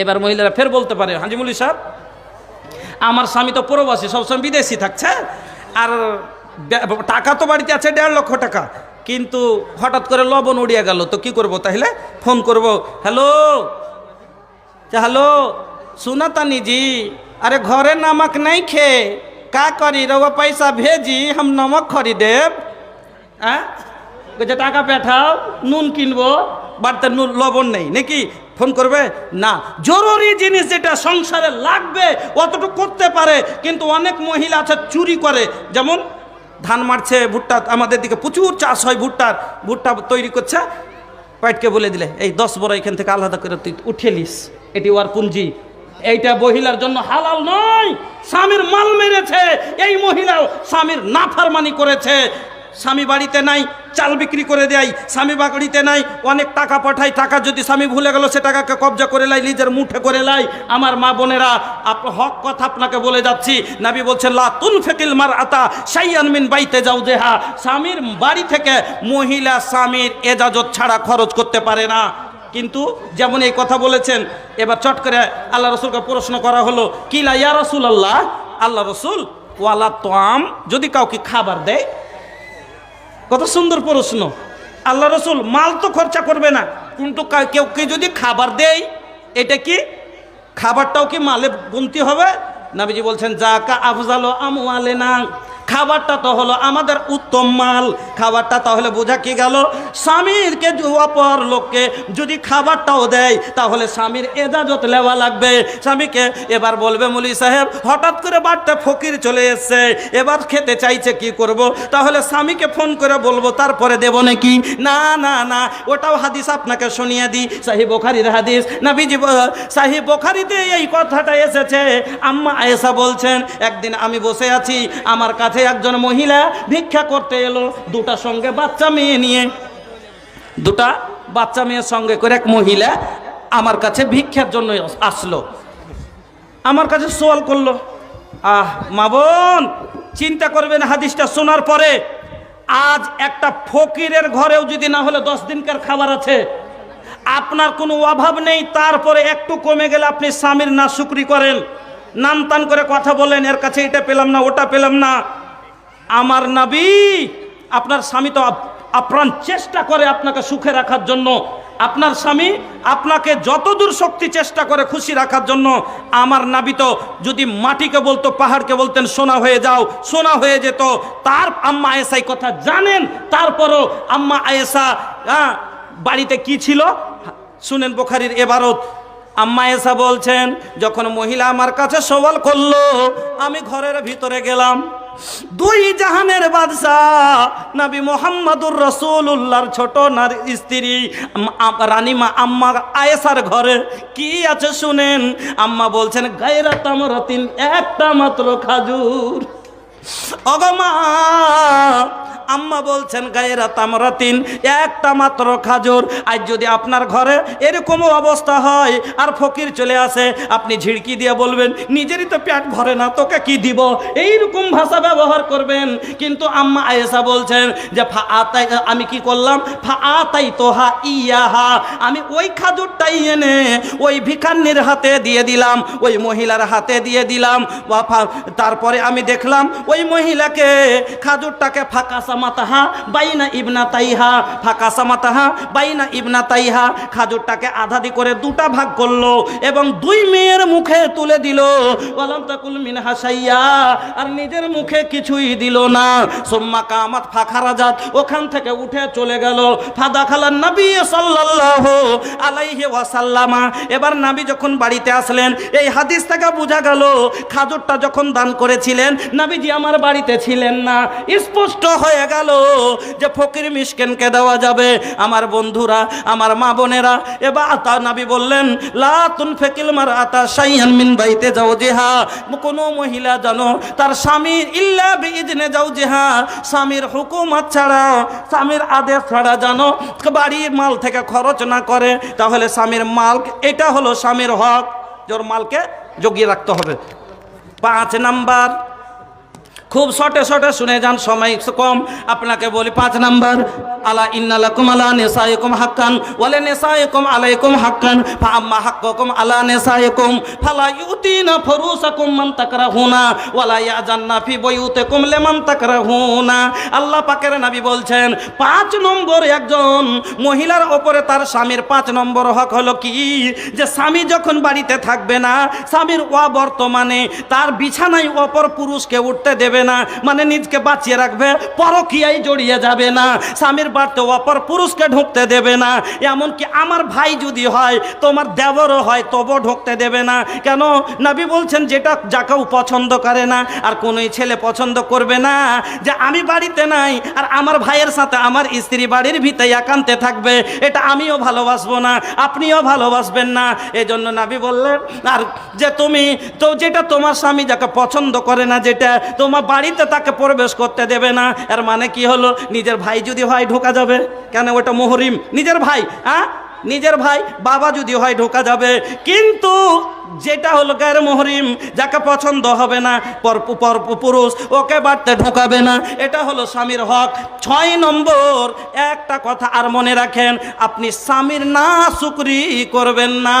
এবার মহিলারা ফের বলতে পারে, হাজিমুলি সাহেব আমার স্বামী তো প্রবাসী, সবসময় বিদেশি থাকছে, আর টাকা তো বাড়িতে আছে দেড় লক্ষ টাকা, কিন্তু হঠাৎ করে লবণ উড়িয়ে গেল, তো কি করব তাহলে? ফোন করব, হ্যালো হ্যালো সুনাতানি জি আরে ঘরে নামক নাই খে, কা করি রো পয়সা ভেজি, হাম নমক খরিদেব হ্যাঁ টাকা পেঠাও, নুন কিনবো, বাড়িতে নুন, লবণ নেই, নাকি ফোন করবে? না। জরুরি জিনিস যেটা সংসারে লাগবে, অতটুকু করতে পারে, কিন্তু অনেক মহিলা আছে, চুরি করে। যেমন ধান মারছে, ভুট্টা, আমাদের দিকে প্রচুর চাষ হয় ভুট্টার। ভুট্টা তৈরি করছে। পাইটকে বলে দিলে, এই দশ বড় এখান থেকে আলাদা করে তুই উঠিয়ে লিস এটি ওয়ার পুঞ্জি এইটা মহিলার জন্য হালাল নয়। স্বামীর মাল মেরেছে। এই মহিলাও স্বামীর নাফারমানি করেছে। স্বামী বাড়িতে নাই, চাল বিক্রি করে দেয়, স্বামী বাড়িতে নাই, অনেক টাকা পাঠায়, টাকা যদি স্বামী ভুলে গেল, সে টাকাকে কবজা করে লাই, নিজের মুঠে করে লাই। আমার মা বোনেরা, আপ হক কথা আপনাকে বলে যাচ্ছি। নাবি বলছেন, লা তুন ফেকিল মার আতা সাইয়ান মিন বাইতে যাও দেহা স্বামীর বাড়ি থেকে মহিলা স্বামীর এজাজত ছাড়া খরচ করতে পারে না। কিন্তু যেমন এই কথা বলেছেন, এবার চট করে আল্লাহ রসুলকে প্রশ্ন করা হলো, কিলা ইয়া রসুল আল্লাহ আল্লাহ রসুল, ওয়ালা তোয়াম, যদি কাউকে খাবার দেয় কত সুন্দর প্রশ্ন। আল্লাহ রসুল মাল তো খরচা করবে না। কিন্তু কা- কেউ কে যদি খাবার দেয়, এটা কি? খাবারটাও কি মালে গুনতি হবে? নাবিজি বলছেন যা কা আফজালো আমওয়ালে না খাবারটা তো হলো আমাদের উত্তম মাল। খাবারটা তাহলে বোঝা কি গেল? স্বামীরকে অপর লোককে যদি খাবারটাও দেয়, তাহলে স্বামীর এজাজত লেওয়া লাগবে। স্বামীকে এবার বলবে মুলি সাহেব, হঠাৎ করে বাড়তে ফকির চলে এসছে। এবার খেতে চাইছে কি করব? তাহলে স্বামীকে ফোন করে বলব, তারপরে দেব নাকি? না না না, ওটাও হাদিস আপনাকে শুনিয়ে দিই। সাহি বোখারির হাদিস। না বিজি সাহি বোখারিতে এই কথাটা এসেছে। আম্মা আয়েশা বলছেন, একদিন আমি বসে আছি, আমার কাছে একজন মহিলা ভিক্ষা করতে এলো, দুটা সঙ্গে বাচ্চা মেয়ে নিয়ে। দুটা বাচ্চা মেয়ের সঙ্গে করে এক মহিলা আমার কাছে ভিক্ষার জন্য আসলো। আমার কাছে সোয়াল করল, আহ, মা বোন, চিন্তা করবেন হাদিসটা শোনার পরে আজ একটা ফকিরের ঘরেও যদি না হলে দশ দিনকার খাবার আছে। আপনার কোনো অভাব নেই, তারপরে একটু কমে গেলে আপনি স্বামীর না শুক্রি করেন। নান তান করে কথা বলেন, এর কাছে এটা পেলাম না, ওটা পেলাম না। আমার নাবি, আপনার স্বামী তো আপ্রাণ চেষ্টা করে আপনাকে সুখে রাখার জন্য। আপনার স্বামী আপনাকে যতদূর শক্তি চেষ্টা করে খুশি রাখার জন্য, আমার নাবি তো যদি মাটিকে বলতো, পাহাড়কে বলতেন, সোনা হয়ে যাও, সোনা হয়ে যেত, তার আম্মা আয়েসা এই কথা জানেন, তারপরও আম্মা আয়েসা বাড়িতে কি ছিল? শুনেন বোখারির এবারত, আম্মা এসা বলছেন, যখন মহিলা আমার কাছে সওয়াল করল, আমি ঘরের ভিতরে গেলাম। দুই জাহানের বাদশাহ নবী মোহাম্মদুর রসুল রসুল্লাহর ছোট নার স্ত্রী রানীমা আম্মা আয়েসার ঘরে কি আছে শুনেন? আম্মা বলছেন, গায়রা তামরাতিন, একটা মাত্র খাজুর। অগমা আম্মা বলছেন গায়েরা তামরাতিন একটা মাত্র খাজুর। আজ যদি আপনার ঘরে এরকমও অবস্থা হয় আর ফকির চলে আসে, আপনি ঝিড়কি দিয়ে বলবেন, নিজেরই তো পেট ভরে না, তোকে কি দিব? এইরকম ভাষা ব্যবহার করবেন। কিন্তু আম্মা আয়েশা বলছেন যে, ফা আতাই, আমি কি করলাম? ফা আতাই তোহা ইয়াহা। আমি ওই খাজুরটাই এনে ওই ভিখান্নির হাতে দিয়ে দিলাম, ওই মহিলার হাতে দিয়ে দিলাম। বা তারপরে আমি দেখলাম ওই মহিলাকে খাজুরটাকে ফাঁকা সামাতাহা বাইনা ইবনা তাইহা ফাঁকা সামাতাহা বাইনা ইবনা তাইহা খাজুরটাকে আধাদি করে দুটা ভাগ করল এবং দুই মেয়ের মুখে তুলে দিল। ওয়ালাম তাকুল মিন হাসাইয়া আর নিজের মুখে কিছুই দিল না। সোম্মা কামাত ফাঁকা রাজাত ওখান থেকে উঠে চলে গেল। ফাদা খালার নবী সাল্লাল্লাহু আলাইহি ওয়াসাল্লামা। এবার নাবি যখন বাড়িতে আসলেন, এই হাদিস থেকে বোঝা গেল খাজুরটা যখন দান করেছিলেন, নাবিজি আমার বাড়িতে ছিলেন না। স্পষ্ট হয়ে গেল যে ফকির মিসকেনকে দেওয়া যাবে। আমার বন্ধুরা, আমার মা বোনেরা, এবার তা নাবি বললেন লাতুন ফেকিল মার আতা সাইয়ান মিন বাইতে যাও জেহা কোনো মহিলা জানো তার স্বামীর ইল্লা বিজনে যাও জেহা স্বামীর হুকুমত ছাড়া, স্বামীর আদেশ ছাড়া জানো বাড়ির মাল থেকে খরচ না করে, তাহলে স্বামীর মাল, এটা হলো স্বামীর হক। জোর মালকে জগিয়ে রাখতে হবে। পাঁচ নাম্বার খুব শর্টে শর্টে শুনে যান সময় কম। আপনাকে বলি পাঁচ নাম্বার। আলা ইন্নালাকুম আলা নেসাইকুম হাক্কান, ওয়ালে নেসাইকুম আলাইকুম হাক্কান, ফা আম্মা হাক্কুকুম আলা নেসাইকুম, ফালা ইউতিনা ফুরুসাকুম মান তাকরাহুনা, ওয়ালা ইয়াজান্না ফি বুয়ুতিকুম লিমান তাকরাহুনা। আল্লাহ পাকের নবী বলছেন, পাঁচ নম্বর একজন মহিলার ওপরে তার স্বামীর পাঁচ নম্বর হক হলো কি? যে স্বামী যখন বাড়িতে থাকবে না, স্বামীর অবর্তমানে তার বিছানায় অপর পুরুষকে উঠতে দেবে না মানে নিজকে বাঁচিয়ে রাখবে পরকিয়াই জড়িয়ে যাবে না। স্বামীর বাড়িতে অপর পুরুষকে ঢুকতে দেবে না। এমনকি আমার ভাই যদি হয়, তোমার দেবরও হয় তবু ঢুকতে দেবে না। কেন? নবী বলছেন, যেটা যাকেও পছন্দ করে না, আর কোনোই ছেলে পছন্দ করবে না। যে আমি বাড়িতে নাই, আর আমার ভাইয়ের সাথে আমার স্ত্রী বাড়ির ভিতরে একান্তে থাকবে, এটা আমিও ভালোবাসবো না, আপনিও ভালোবাসবেন না। এই জন্য নাবি বললেন, আর যে তুমি, তো যেটা তোমার স্বামী যাকে পছন্দ করে না, যেটা তোমার বাড়িতে তাকে প্রবেশ করতে দেবে না, এর মানে কি হলো? নিজের ভাই যদি হয়, ঢোকা যাবে? কেন ওটা মোহরিম? নিজের ভাই হ্যাঁ? নিজের ভাই, বাবা যদি হয় ঢোকা যাবে, কিন্তু যেটা হলো গায়ের মহরিম, যাকে পছন্দ হবে না, পর পুরুষ, ওকে বাড়তে ঢোকাবে না। এটা হলো স্বামীর হক। ছয় নম্বর, একটা কথা আর মনে রাখেন, আপনি স্বামীর না শুকরি করবেন না।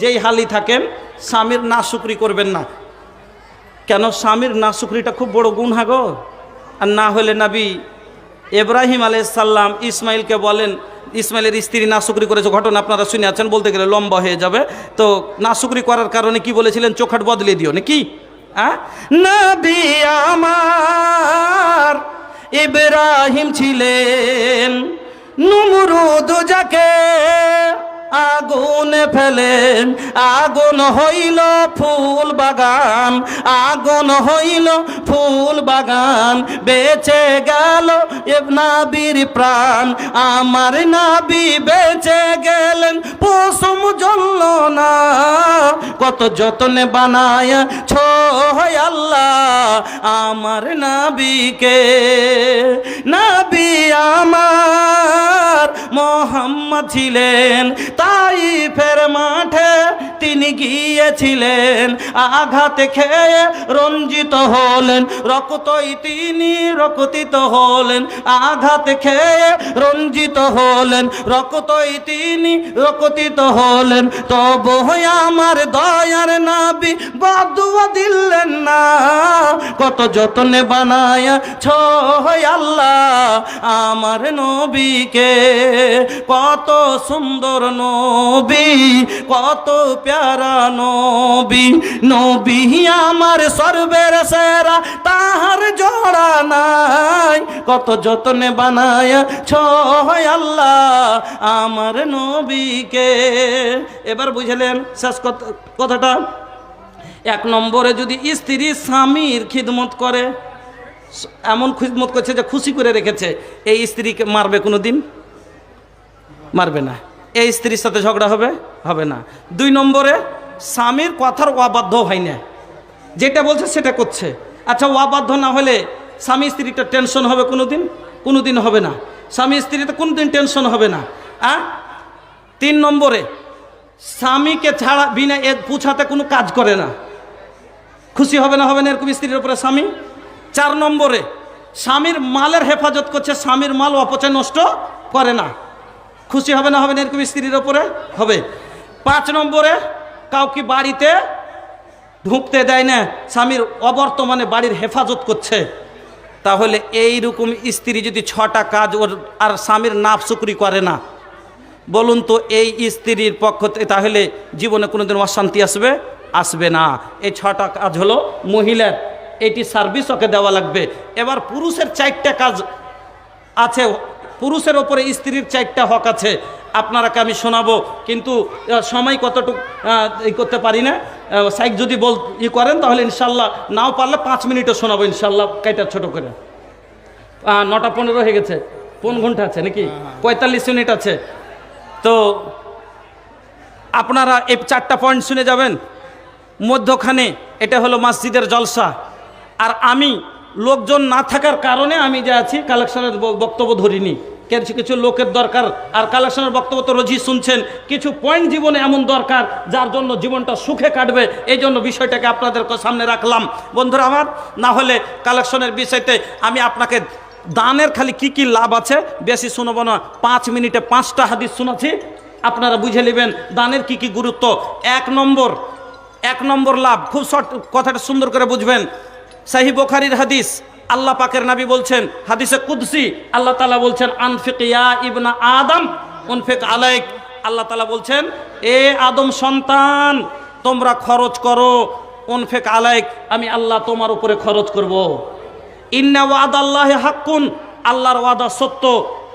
যেই হালি থাকেন, স্বামীর না শুকরি করবেন না। কেন? স্বামীর না শুকরিটা খুব বড় গুণ হাগো আর না হলে নাবি এব্রাহিম আলাইসাল্লাম ইসমাইলকে বলেন, ইসমাইলের স্ত্রী নাসুকরি করেছে, ঘটনা আপনারা শুনে আছেন, বলতে গেলে লম্বা হয়ে যাবে। তো নাসুকরি করার কারণে কি বলেছিলেন? চোখাট বদলে দিও, নাকি? হ্যাঁ? আমার ইব্রাহিম ছিলেন, নুমরুদ যাকে আগুন ফেলে, আগুন হইল ফুল বাগান, আগুন হইল ফুল বাগান, বেঁচে গেল নাবির প্রাণ, আমার নাবি বেঁচে গেলেন পশুম জ্বলল না। কত যতনে বানায় ছয় আল্লাহ আমার নাবিকে। নাবি আমার মোহাম্মদ ছিলেন তাই ফের মাঠে তিনি গিয়েছিলেন, আঘাত খেয়ে রঞ্জিত হলেন, রক্তই তিনি রক্তিত হলেন, আঘাত খেয়ে রঞ্জিত হলেন, রক্তই তিনি রক্তিত হলেন, তবু আমার দয়ার নাবি বাদুয়া দিলেন না। কত যতনে বানায় ছয় আল্লাহ আমার নবীকে। কত সুন্দর নবী, কত প্যারা নবী। নবী আমার সর্বের সেরা কত যতনে বানায় ছয় আল্লাহ আমার নবীকে। এবার বুঝলেন শেষ কথা- কথাটা? এক নম্বরে যদি স্ত্রী স্বামীর খিদমত করে, এমন খিদমত করছে যে খুশি করে রেখেছে, এই স্ত্রীকে মারবে কোনো দিন মারবে না। এই স্ত্রীর সাথে ঝগড়া হবে? হবে না। দুই নম্বরে, স্বামীর কথার অবাধ্য হয় না। যেটা বলছে সেটা করছে। আচ্ছা অবাধ্য না হলে স্বামী স্ত্রীটা টেনশন হবে কোনো দিন কোনো দিন হবে না। স্বামী স্ত্রীতে কোনো দিন টেনশন হবে না। আ তিন নম্বরে, স্বামীকে ছাড়া বিনা এ পুছাতে কোনো কাজ করে না। খুশি হবে না হবে না এরকম স্ত্রীর উপরে স্বামী? চার নম্বরে, স্বামীর মালের হেফাজত করছে, স্বামীর মাল অপচয় নষ্ট করে না। খুশি হবে না হবে না এরকম স্ত্রীর ওপরে হবে। পাঁচ নম্বরে, কাউকে বাড়িতে ঢুকতে দেয় না, স্বামীর অবর্তমানে বাড়ির হেফাজত করছে। তাহলে এই রকম স্ত্রী যদি ছটা কাজ ওর আর স্বামীর নাফ সুকরি করে না, বলুন তো এই স্ত্রীর পক্ষ থেকে তাহলে জীবনে কোনো দিন অশান্তি আসবে? আসবে না। এই ছটা কাজ হলো মহিলার, এটি সার্ভিস ওকে দেওয়া লাগবে। এবার পুরুষের চারটা কাজ আছে পুরুষের ওপরে স্ত্রীর চারটা হক আছে। আপনারাকে আমি শোনাবো কিন্তু সময় কতটুকু ই করতে পারি না। সাইক যদি বল ই করেন তাহলে ইনশাল্লাহ নাও পারলে পাঁচ মিনিটও শোনাবো ইনশাল্লাহ কাইটা ছোট করে। নটা পনেরো হয়ে গেছে। কোন ঘণ্টা আছে নাকি? পঁয়তাল্লিশ মিনিট আছে। তো আপনারা এই চারটা পয়েন্ট শুনে যাবেন। মধ্যখানে এটা হলো মসজিদের জলসা। আর আমি লোকজন না থাকার কারণে আমি যে আছি কালেকশনের বক্তব্য ধরিনি। কিছু কিছু লোকের দরকার? আর কালেকশনের বক্তব্য তো রোজই শুনছেন। কিছু পয়েন্ট জীবনে এমন দরকার, যার জন্য জীবনটা সুখে কাটবে। এই জন্য বিষয়টাকে আপনাদের সামনে রাখলাম। বন্ধুরা আমার, না হলে কালেকশনের বিষয়তে আমি আপনাকে দানের খালি কি কি লাভ আছে, বেশি শুনব না। পাঁচ মিনিটে পাঁচটা হাদিস শোনাচ্ছি আপনারা বুঝে নেবেন দানের কি কি গুরুত্ব। এক নম্বর এক নম্বর লাভ। খুব শর্ট কথাটা সুন্দর করে বুঝবেন। সাহি বোখারির হাদিস, আল্লাহ পাকের নাবি বলছেন, হাদিসে কুদসি, আল্লাহ তালা বলছেন, আনফিক ইয়া ইবনা আদম, উনফিক আলাইক। আল্লাহ তালা বলছেন, এ আদম সন্তান, তোমরা খরচ করো, উনফেক আলাইক, আমি আল্লাহ তোমার উপরে খরচ করব। ইন্না ওয়াদ আল্লাহ হাক্কুন, আল্লাহর ওয়াদা সত্য।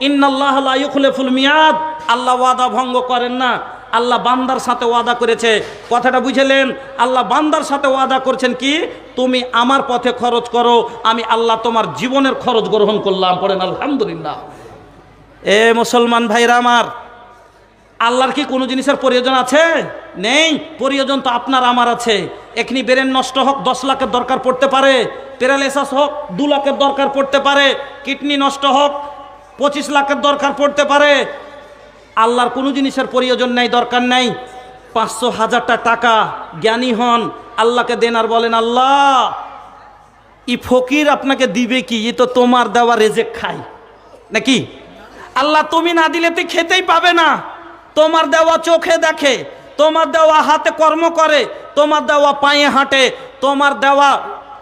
ইন্নাল্লাহ লা ইউখলিফুল মিয়াদ, আল্লাহ ওয়াদা ভঙ্গ করেন না। আল্লাহ বান্দার সাথে ওয়াদা করেছে। কথাটা বুঝেলেন? আল্লাহ বান্দার সাথে ওয়াদা করছেন কি? তুমি আমার পথে খরচ করো, আমি আল্লাহ তোমার জীবনের খরচ গ্রহণ করলাম। পড়েন, আলহামদুলিল্লাহ। এ মুসলমান ভাইরা আমার, আল্লাহর কি কোনো জিনিসের প্রয়োজন আছে? নেই। প্রয়োজন তো আপনার, আমার আছে। এখনি ব্রেন নষ্ট হোক, দশ লাখের দরকার পড়তে পারে। প্যারালাইসাস হোক, দু লাখের দরকার পড়তে পারে। কিডনি নষ্ট হোক, পঁচিশ লাখের দরকার পড়তে পারে। আল্লাহর কোনো জিনিসের প্রয়োজন নেই, দরকার নেই। পাঁচশো হাজারটা টাকা জ্ঞানী হন, আল্লাহকে দেন আর বলেন, আল্লাহ, ই ফকির আপনাকে দিবে কি? এ তো তোমার দেওয়া রেজেক খায় নাকি? আল্লাহ, তুমি না দিলে তুই খেতেই পাবে না। তোমার দেওয়া চোখে দেখে, তোমার দেওয়া হাতে কর্ম করে, তোমার দেওয়া পায়ে হাঁটে, তোমার দেওয়া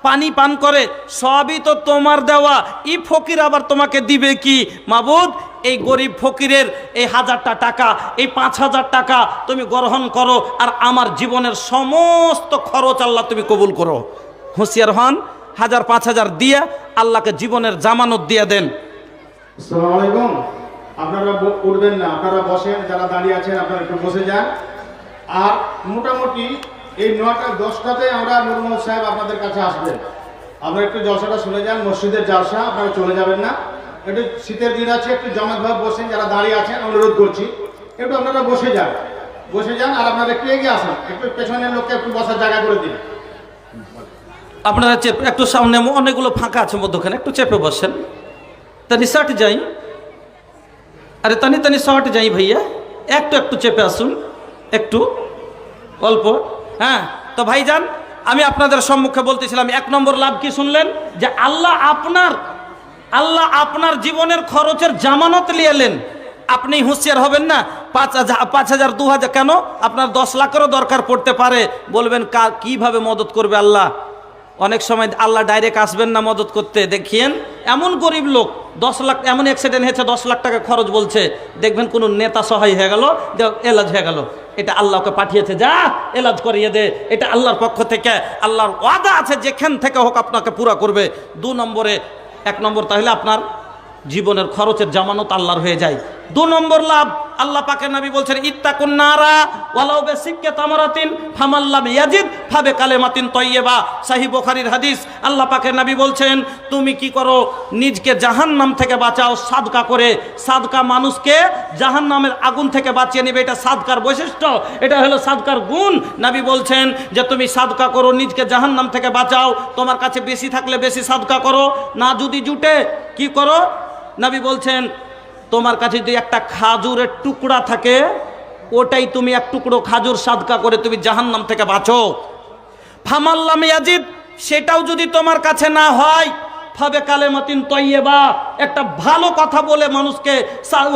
পানি পান করে, সবই তো তোমার দেওয়া। ই ফকির আবার তোমাকে দিবে কি? মাবুদ এই গরিব ফকিরের এই হাজারটা টাকা, এই পাঁচ হাজার টাকা তুমি গ্রহণ করো আর আমার জীবনের সমস্ত খরচ আল্লাহ তুমি কবুল করো। হুঁশিয়ার হন, হাজার, পাঁচ হাজার দিয়ে আল্লাহকে জীবনের জামানত দিয়ে দেন। আপনারা উঠবেন না, আপনারা বসেন, যারা দাঁড়িয়ে আছেন আপনারা একটু বসে যান। আর মোটামুটি এই নটা দশটাতে আমরা নুর সাহেব আপনাদের কাছে আসবেন। আপনারা একটু জলসাটা শুনে যান, মসজিদের জালসা, আপনারা চলে যাবেন না। একটু শীতের দিন আছে, একটু জমাটভাবে বসেন, যারা দাঁড়িয়ে আছেন অনুরোধ করছি, একটু আপনারা বসে যান। বসে যান আর আপনারা একটু এগিয়ে আসুন, একটু পেছনের লোককে একটু বসার জায়গা করে দিন। আপনারা চেপে, একটু সামনে অনেকগুলো ফাঁকা আছে মধ্যখানে, একটু চেপে বসেন। তানি শর্ট যাই। আরে তানি তানি শর্ট যাই ভাইয়া। একটু একটু চেপে আসুন। একটু, অল্প। হ্যাঁ তো ভাই যান আমি আপনাদের সম্মুখে বলতেছিলাম, এক নম্বর লাভ কি শুনলেন? যে আল্লাহ আপনার আল্লাহ আপনার জীবনের খরচের জামানত লিয়েলেন আপনি হুঁশিয়ার হবেন না, পাঁচ হাজার পাঁচ হাজার, দু হাজার, কেন? আপনার দশ লাখেরও দরকার পড়তে পারে। বলবেন, কা, কীভাবে মদত করবে আল্লাহ? অনেক সময় আল্লাহ ডাইরেক্ট আসবেন না মদত করতে। দেখিয়েন এমন গরিব লোক, দশ লাখ, এমন অ্যাক্সিডেন্ট হয়েছে, দশ লাখ টাকা খরচ বলছে। দেখবেন কোনো নেতা সহায় হয়ে গেল এলাজ হয়ে গেল। এটা আল্লাহকে পাঠিয়েছে, যা, এলাজ করিয়ে দে। এটা আল্লাহর পক্ষ থেকে, আল্লাহর ওয়াদা আছে, যেখান থেকে হোক আপনাকে পুরা করবে। দু নম্বরে এক নম্বর তাহলে আপনার জীবনের খরচের জামানত আল্লাহর হয়ে যায়। দু নম্বর লাভ আল্লাহ পাকের নবী বলছেন, ইত্তাকুন নারা ওয়ালাউ বিসিক্কে তামারাতিন ফামাল্লাম ইয়াজিদ ফাবে কালেমাতিন তয়্যিবা সহিহ বুখারীর হাদিস, আল্লাহ পাকের নবী বলছেন, তুমি কি করো, নিজকে জাহান্নাম থেকে বাঁচাও, সাদকা করে। সাদকা মানুষকে জাহান্নামের আগুন থেকে বাঁচিয়ে নেবে, এটা সাদকার বৈশিষ্ট্য, এটা হলো সাদকার গুণ। নবী বলছেন যে, তুমি সাদকা করো, নিজকে জাহান্নাম থেকে বাঁচাও, তোমার কাছে বেশি থাকলে বেশি সাদকা করো, না যদি জুটে, কি করো? নবী বলছেন তোমার কাছে যদি একটা খাজুরের টুকরা থাকে, ওটাই তুমি এক টুকরো খাজুর সাদকা করে তুমি জাহান্নাম থেকে বাঁচো। ফামাল্লাম ইয়াজিদ, সেটাও যদি তোমার কাছে না হয় ফাবে কালে মতিন বা একটা ভালো কথা বলে মানুষকে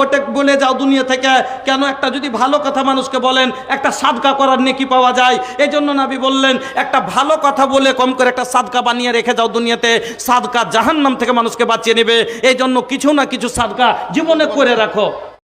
ওটা বলে যাও দুনিয়া থেকে। কেন একটা যদি ভালো কথা মানুষকে বলেন, একটা সাদকা করার নেকি পাওয়া যায়। এই জন্য নাবি বললেন, একটা ভালো কথা বলে কম করে একটা সাদকা বানিয়ে রেখে যাও দুনিয়াতে। সাদকা জাহান্নাম থেকে মানুষকে বাঁচিয়ে নেবে। এই জন্য কিছু না কিছু সাদকা জীবনে করে রাখো।